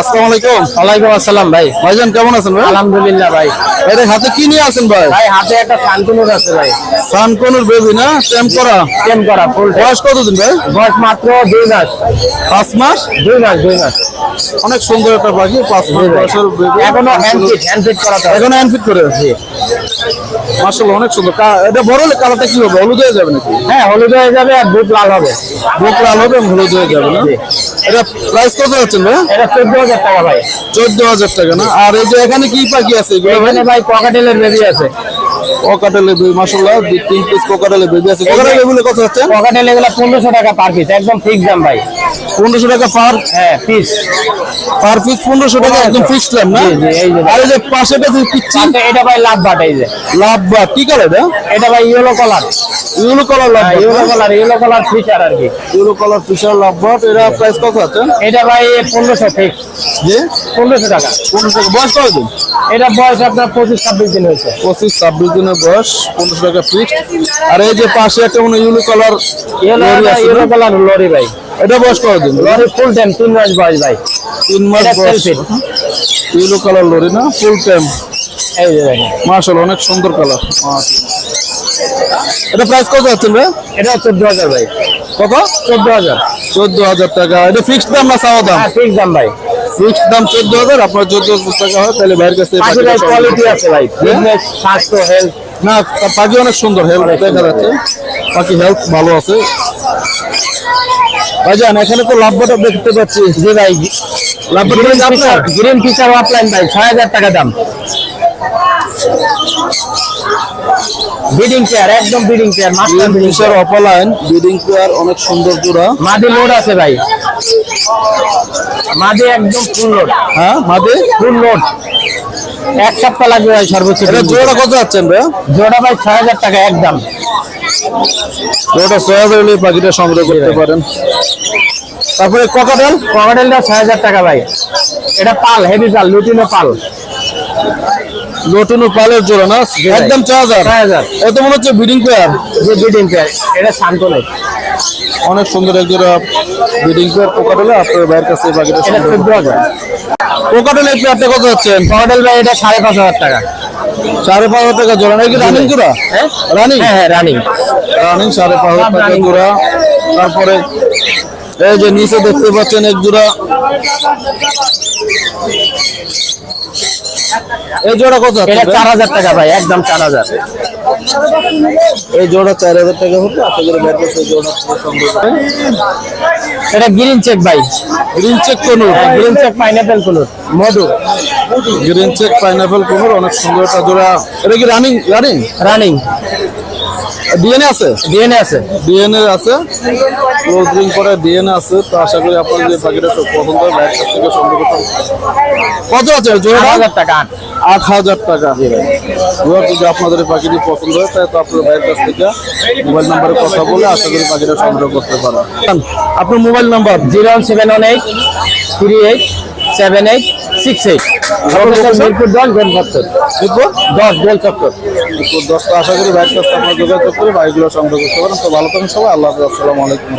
আসসালামু আলাইকুম। ওয়ালাইকুম আসসালাম ভাই। ভাইজান কেমন আছেন ভাই? আলহামদুলিল্লাহ ভাই। এটা হাতে কি নিয়ে আছেন ভাই? ভাই হাতে একটা আছে ভাই। সানকনুর বেবি না? টেম করা? টেম করা ফুল বয়স কতদিন ভাই? বয়স মাত্র দুই মাস। পাঁচ মাস? দুই মাস দুই মাস। অনেক সুন্দর একটা পাখি পাঁচ মাস বয়সের বেবি এখনও হ্যান্ডফিট হ্যান্ডফিট করা তো এখন হ্যান্ড ফিট মাশাআল্লাহ অনেক সুন্দর। এটা বড় হলে কালারটা কি হবে? হলুদ হয়ে যাবে নাকি? হ্যাঁ হলুদ হয়ে যাবে আর লাল হবে। বুক লাল হবে হলুদ হয়ে যাবে না? এটা প্রাইস কত যাচ্ছেন ভাই? এটা হাজার টাকা ভাই। চোদ্দ হাজার টাকা না? আর এই যে এখানে কি পাখি আছে এগুলো ভাই? এখানে ভাই ককাটেলের বেবি আছে। বেবি মাশাআল্লাহ দুই তিন পিস কোকাটেলের বেবি আছে। কোকাটেলের বেবি কত যাচ্ছেন ককাটেল এগুলো পনেরোশো টাকা পার পিস একদম ফিক্স দাম ভাই। পনেরোশো টাকা পার হ্যাঁ পিস পার পিস পনেরোশো টাকা একদম ফিক্সড লাম না? জি, জি, এই যে। আর এই যে পাশেটা যে পিচ্ছি? এটা ভাই লাভ বাট এই যে। লাভ বা কি কালার এটা? এটা ভাই yellow colour yellow colour love yellow colour yellow colour Fischer আর কি। কালার ফিশার লাভ বাট এরা প্রাইস কত আছে এটা ভাই ফিক্স টাকা। বয়স কত দিন এটা বয়স আপনার পঁচিশ ছাব্বিশ দিন হয়েছে। পঁচিশ ছাব্বিশ দিনের বয়স পনেরোশো টাকা ফিক্সড আর এই যে পাশে একটা মনে yellow colour yellow colour lory ভাই। এটা বয়স কত দিন লরি ফুল টাইম তিন মাস বয়স ভাই। তিন মাস বয়স। ইউলো কালার লরি না? ফুল টাইম এই যে মার্শাল অনেক সুন্দর কালার এটা প্রাইস কত যাচ্ছে ভাই? এটা চোদ্দ হাজার ভাই। কত? চোদ্দ হাজার। চোদ্দ হাজার টাকা। এটা ফিক্সড দাম না চাওয়া দাম? হ্যাঁ ফিক্স দাম ভাই। ফিক্সড দাম চোদ্দ হাজার আপনার চোদ্দ টাকা হয় তাহলে বাইরের কাছে কোয়ালিটি আছে ভাই। ফিটনেস স্বাস্থ্য হেলথ না পাখি অনেক সুন্দর হেলথ দেখা যাচ্ছে। পাখি হেলথ ভালো আছে। ভাইজান এখানে তো লাভবাটা দেখতে পাচ্ছি। জি ভাই। লাভবাটা আপনার? গ্রিন ফিচার অফলাইন ভাই ছয় হাজার টাকা দাম। বিডিং চেয়ার একদম breeding pair master breeding Fischer offline breeding pair অনেক সুন্দর জোড়া। মাদি লোড আছে ভাই। মাদি একদম ফুল লোড হ্যাঁ মাদে? ফুল লোড এক সপ্তাহ লাগবে ভাই সর্বোচ্চ জোড়া কত যাচ্ছেন ভাই জোড়া ভাই ছয় হাজার টাকা একদম। জোড়াটা ছয় হাজার হলে পাখিটা সংগ্রহ করতে পারেন। তারপরে ককাটেল ককাটেলটা ছয় হাজার টাকা ভাই। এটা পাল হেভি পাল লুটিনো পাল। নতুন পালের জোড়া না? একদম ছয় হাজার? ছয় হাজার। এত মনে হচ্ছে ব্রিডিং পেয়ার যে বিডিং পেয়ার এটা শান্তনে অনেক সুন্দর এক জোড়া ব্রিডিং পেয়ার কোকাটেলে আপনার বাইরের কাছে এই হাজার কোকাটেলের পেয়ারটা কত যাচ্ছেন? ককাটেল ভাই এটা সাড়ে পাঁচ হাজার টাকা। সাড়ে পাঁচ হাজার টাকা জোড়া। নাকি রানিং জোড়া? হ্যাঁ? রানিং হ্যাঁ হ্যাঁ রানিং রানিং সাড়ে পাঁচ হাজার টাকা জোড়া। তারপরে এই যে নিচে দেখতে পাচ্ছেন এক জোড়া। এই জোড়া কত এটা চার হাজার টাকা ভাই একদম চার হাজার। এই জোড়া চার হাজার টাকা হলে আশা করি এই জোড়া সংগ্রহ এটা গ্রিন চেক ভাই। Green cheek conure green cheek pineapple conure মধু। গ্রিন চেক পাইনাপেল কোনুর অনেক সুন্দর একটা জোড়া। এটা কি রানিং রানিং রানিং ডিএনএ আছে? ডিএনএ আছে। ডিএনএ আছে। ক্লোজ রিং করে ডিএনএ আছে তো আশা করি আপনার যে পাখিটা পছন্দ হয় বাইরের কাছ থেকে সংগ্রহ করতে কত আছে আট জোড়া হাজার টাকা আট হাজার টাকা এবার যদি আপনাদের পাখিটি পছন্দ হয় তাহলে তো আপনার ভাইয়ের কাছ থেকে মোবাইল নাম্বারে কথা বলে আশা করি পাখিটা সংগ্রহ করতে পারেন আপনার mobile number zero seven one eight three eight seven eight six eight. Mirpur দশ গোল চত্বর। এরপর দশ গোল চত্বর। এরপর দশটা আশা করি ভাইয়ের কাছ আপনার যোগাযোগ করে বাইকগুলো সংগ্রহ করতে পারেন। তো ভালো থাকেন সবাই আল্লাহ হাফেজ, আসসালামু আলাইকুম।